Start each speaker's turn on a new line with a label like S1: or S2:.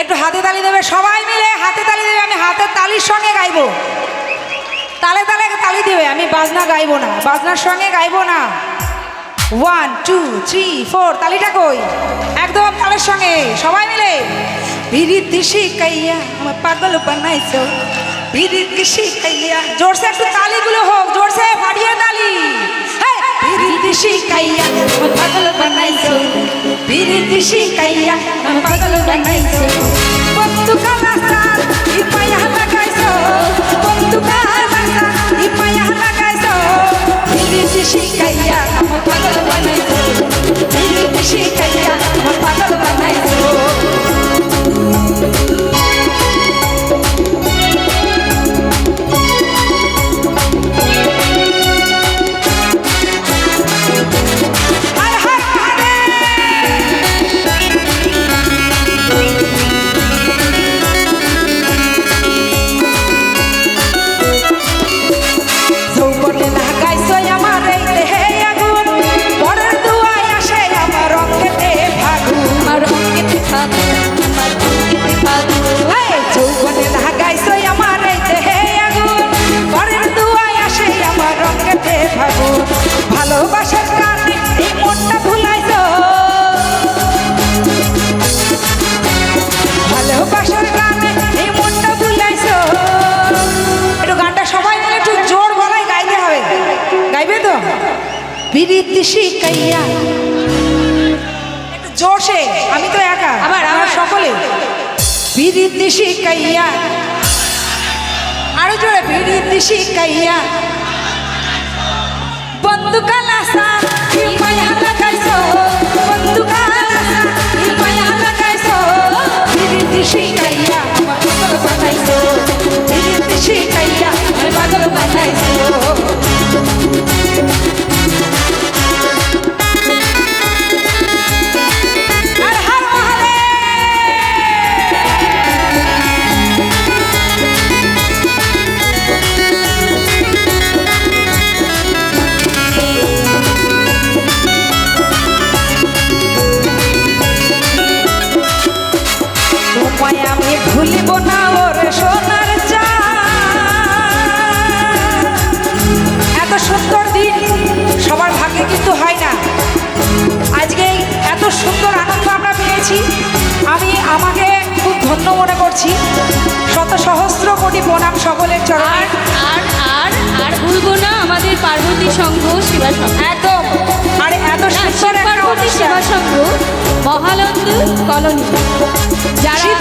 S1: একটু হাতে তালি দেবে, সবাই মিলে হাতে তালি দেবে, আমি হাতের তালির সঙ্গে গাইবো। তালে তালে তালি দেবে, আমি বাজনা গাইবো না, বাজনার সঙ্গে গাইবো না। ওয়ান টু থ্রি ফোর তালিটা কই? একদম তালের সঙ্গে, সবাই মিলে। বিরিতি শিখাইয়া, আমার পাগল বানাইছো। বিরিতি শিখাইয়া, জোরসে একটু তালিগুলো হোক, জোরসে ফাটিয়ে তালি। হ্যাঁ বিরিতি শিখাইয়া, আমার পাগল বানাইছো। বিরিতি শিখাইয়া পাগল বানাইছো বন্ধু কালাসার বিরিতি শিখাইয়া। একটু জোরসে আমি তো একা আমরা
S2: আবার।
S1: সকলে। বিরিতি শিখাইয়া। আরও জোরে বিরিতি শিখাইয়া। বন্ধু এত সুন্দর দিন সবার ভাগ্যে কিন্তু হয় না। আজকে এত সুন্দর আনন্দ আমরা পেয়েছি। আমি আমাকে খুব ধন্য মনে করছি। শত সহস্র কোটি প্রণাম সকলের চরণে।
S2: আর আর আর ভুলবো না আমাদের পার্বতী সংঘ সেবা সংঘ।
S1: একদম। আর এত
S2: না,
S1: সুন্দর
S2: পার্বতী সেবা সংঘ মহানন্দ কলোনি। যারা